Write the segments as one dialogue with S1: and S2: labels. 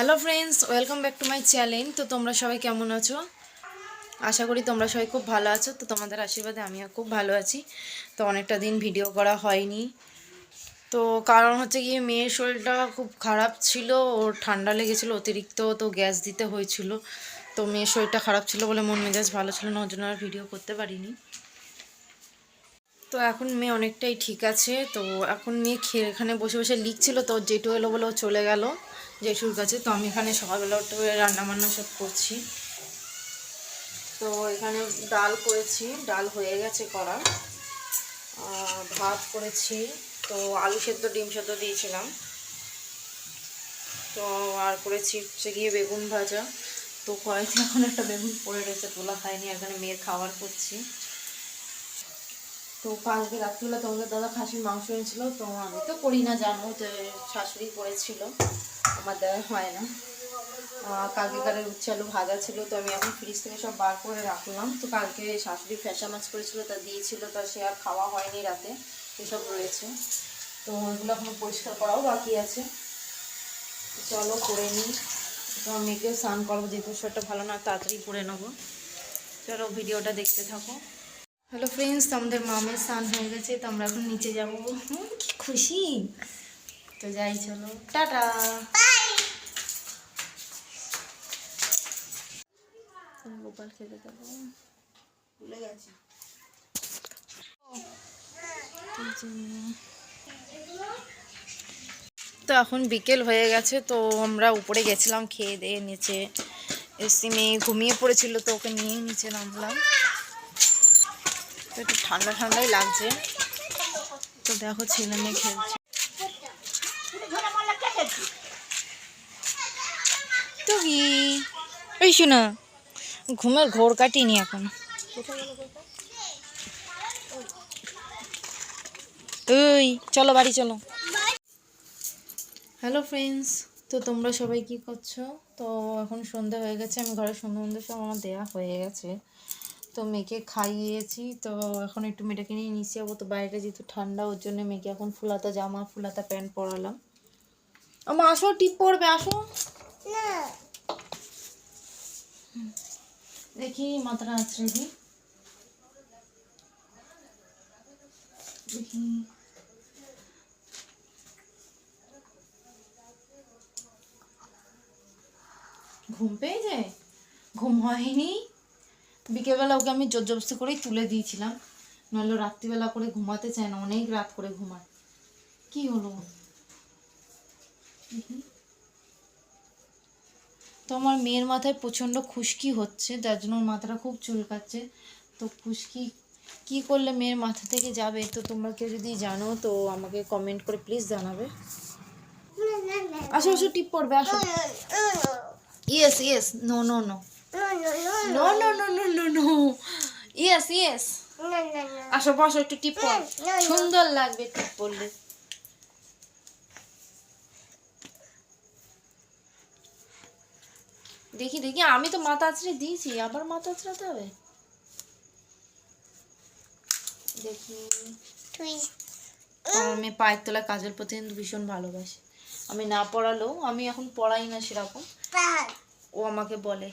S1: Hello friends welcome back to my channel তো তোমরা সবাই কেমন আছো? আশা করি তোমরা সবাই খুব ভালো আছো। তো তোমাদের আশীর্বাদে আমিও খুব ভালো আছি। তো অনেকটা দিন ভিডিও করা হয়নি। তো কারণ হচ্ছে গিয়ে মেয়ের শরীরটা খুব খারাপ ছিল। ওর ঠান্ডা লেগেছিলো, অতিরিক্ত তো গ্যাস দিতে হয়েছিল। তো মেয়ের শরীরটা খারাপ ছিল বলে মন মেজাজ ভালো ছিল না ওর জন্য আর ভিডিও করতে পারিনি। তো এখন মেয়ে অনেকটাই ঠিক আছে। তো এখন মেয়ে খেয়ে এখানে বসে বসে লিখছিল, তো জেঠু এলো বলে ও চলে গেল। জেঠুর কাছে। তো আমি এখানে সকালবেলা উঠে রান্না বান্না সব করছি। তো এখানে ডাল করেছি। ডাল হয়ে গেছে করা। ভাত করেছি। তো আলু সেদ্ধ, ডিম সেদ্ধ দিয়েছিলাম। তো আর করেছি হচ্ছে গিয়ে বেগুন ভাজা। তো কয়েকটি এখন একটা বেগুন পড়ে রয়েছে, তোলা খায়নি এখানে মেয়ের খাবার করছি। তো পাঁচ কালকে রাত্রিবেলা তোমাদের দাদা খাসির মাংস এনেছিল। তো আমি তো করি না, জানো যে শাশুড়ি করেছিল। আমার দেওয়া হয় না। কালকেকারের উচ্ছে আলু ভাজা ছিল, তো আমি এখন ফ্রিজ থেকে সব বার করে রাখলাম। তো কালকে শাশুড়ি ফ্যাসা মাছ করেছিল, তা দিয়েছিল, তা সে আর খাওয়া হয়নি রাতে। এসব রয়েছে। তো ওগুলো এখন পরিষ্কার করাও বাকি আছে। চলো করে নিই। তো মেয়েকেও স্নান করব, যেহেতু শরীরটা ভালো না, তাড়াতাড়ি করে নেব। চলো ভিডিওটা দেখতে থাকো। হ্যালো ফ্রেন্ডস আমাদের মামের স্নান হয়ে গেছে, তো আমরা এখন নিচে যাব। খুশি। তো যাই চলো টাটা। গোপাল খেতে
S2: ভুলে গেছি।
S1: তো এখন বিকেল হয়ে গেছে তো আমরা উপরে গেছিলাম খেয়ে দিয়ে নিচে। এসি মেয়ে ঘুমিয়ে পড়েছিল তো ওকে নিয়ে নিচে নামলাম। তো একটু ঠান্ডা ঠান্ডাই লাগছে। তো দেখো ছেলে মেয়ে খেলছে। তো কি ওই শোনা, ঘুমের ঘোর কাটিনি এখন। ওই, চলো বাড়ি, চলো। হ্যালো ফ্রেন্ডস তো তোমরা সবাই কি করছ? তো এখন সন্ধ্যা হয়ে গেছে, আমি ঘরে সন্ধ্যা সন্ধ্যা সব আমার দেয়া হয়ে গেছে। তো মেয়েকে খাইয়েছি, তো এখন একটু মেয়েটাকে নিয়ে নিচে যাব তো বাইরে যেহেতু ঠান্ডা, ওর জন্য মেয়েকে এখন ফুলাতা জামা, ফুলাতা প্যান্ট পরালাম। আমার আসো, টিপ পরবে, আসো। দেখি মাথাটা আছড়ে দেখি। ঘুম পেয়েছে? ঘুম হয়নি। বিকেলবেলা ওকে আমি জোর করেই তুলে দিয়েছিলাম। নাহলে রাত্রিবেলা করে ঘুমাতে চায় না, অনেক রাত করে ঘুমায়। কি হলো? দেখি। তো আমার মেয়ের মাথায় প্রচণ্ড খুশকি হচ্ছে, যার জন্য ওর মাথাটা খুব চুলকাচ্ছে। তো খুশকি, কি করলে মেয়ের মাথা থেকে যাবে? তো তোমরা কেউ যদি জানো, তো আমাকে কমেন্ট করে প্লিজ জানাবে। আসো আসো, টিপ পড়বে, আসো। Yes yes no no no no no no no no no yes yes আসো, বসো, একটু টিপ পড়। সুন্দর লাগবে টিপ পড়লে। দেখি দেখি। আমি তো মাথা আছড়ে দিয়েছি আবার মাথা আছড়াতে হবে? দেখি। মেয়ে পায়ের তলায় কাজল পরতে কিন্তু ভীষণ ভালোবাসে। আমি না পড়ালেও আমি এখন পড়াই না সেরকম। ও আমাকে বলে।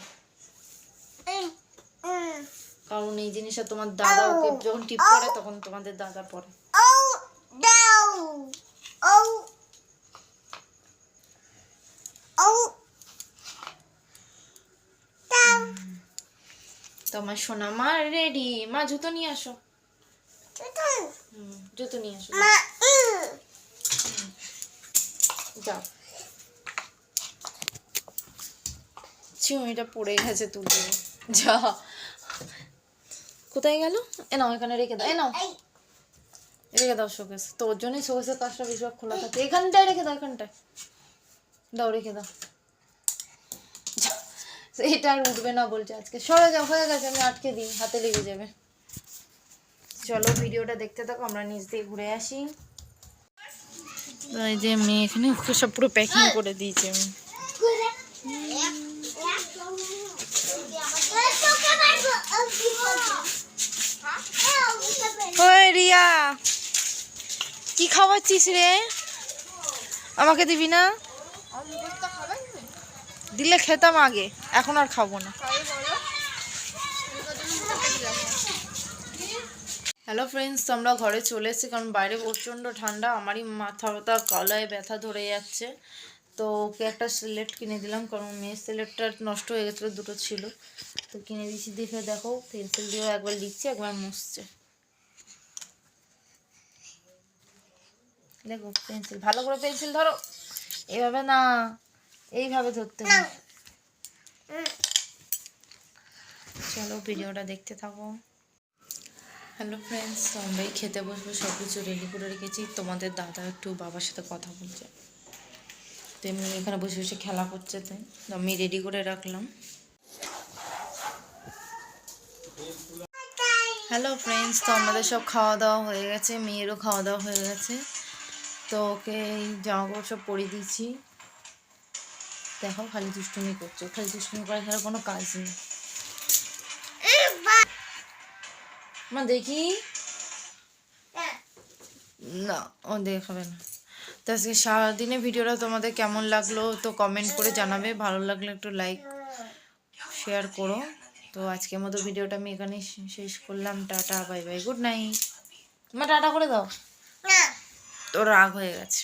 S1: কারণ এই জিনিসটা তোমার দাদা ওকে যখন টিপ করে তখন তোমাদের দাদা পড়ে। তো আমার সোনা মা রেডি মা জুতো নিয়ে আসো। জুতো? নিয়ে আসো। যাও। চিউমিটা পড়ে গেছে তুলে। যা। কোথায় গেল? এ নাও এখানে রেখে দাও এ নাও। রেখে দাও শোকেস তো ওর জন্যই শোকেসের কাজটা বেশিরভাগ খোলা থাকে। এখানটায় রেখে দাও এখানটায়। দাও রেখে দাও। এটা আর উঠবে না বলছে আজকে। সরে যাও, হয়ে গেছে, আমি আটকে দিই, হাতে লেগে যাবে। চলো ভিডিওটা দেখতে থাকো, আমরা নিচ দিয়ে ঘুরে আসি। এই যে মেয়ে এখানে ওকে সব পুরো প্যাকিং করে দিয়েছে। আমি রিয়া, কি খাওয়াচ্ছিস রে? আমাকে দিবি না?
S3: দিলে খেতাম আগে। এখন আর খাব না।
S1: হ্যালো ফ্রেন্ডস আমরা ঘরে চলে এসেছি কারণ বাইরে প্রচণ্ড ঠান্ডা, আমারই মাথা ব্যথা, গলায় ব্যথা ধরে যাচ্ছে। তো ওকে একটা সিলেট কিনে দিলাম কারণ মেয়ের সিলেটটা নষ্ট হয়ে গেছিল, দুটো ছিল। তো কিনে দিয়েছি, দেখে দেখো পেন্সিল দিয়েও একবার লিখছে, একবার মুছছে। দেখো পেন্সিল ভালো করে পেন্সিল ধরো। এভাবে না, এইভাবে ধরতে হবে। চলো ভিডিওটা দেখতে থাকো। হ্যালো ফ্রেন্ডস আমরাই খেতে বসবো সব কিছু রেডি করে রেখেছি। তোমাদের দাদা একটু বাবার সাথে কথা বলছে। তো এমনি এখানে বসে বসে খেলা করছে তাই। আমি রেডি করে রাখলাম। হ্যালো ফ্রেন্ডস তো আমাদের সব খাওয়া দাওয়া হয়ে গেছে, মেয়েরও খাওয়া দাওয়া হয়ে গেছে। তো ওকে এই জামা কাপড় সব পরিয়ে দিয়েছি। দেখো খালি দুষ্টুমি করছে। খালি দুষ্টুমি করে ছাড়া কোনো কাজ নেই। মা দেখি? না ও দেখাবে না। তো আজকে সারাদিনে ভিডিওটা তোমাদের কেমন লাগল তো কমেন্ট করে জানাবে। ভালো লাগলে একটু লাইক শেয়ার করো। তো আজকের মতো ভিডিওটা আমি এখানে শেষ করলাম। Tata bye bye good night মা টাটা করে দাও। তো রাগ হয়ে গেছে।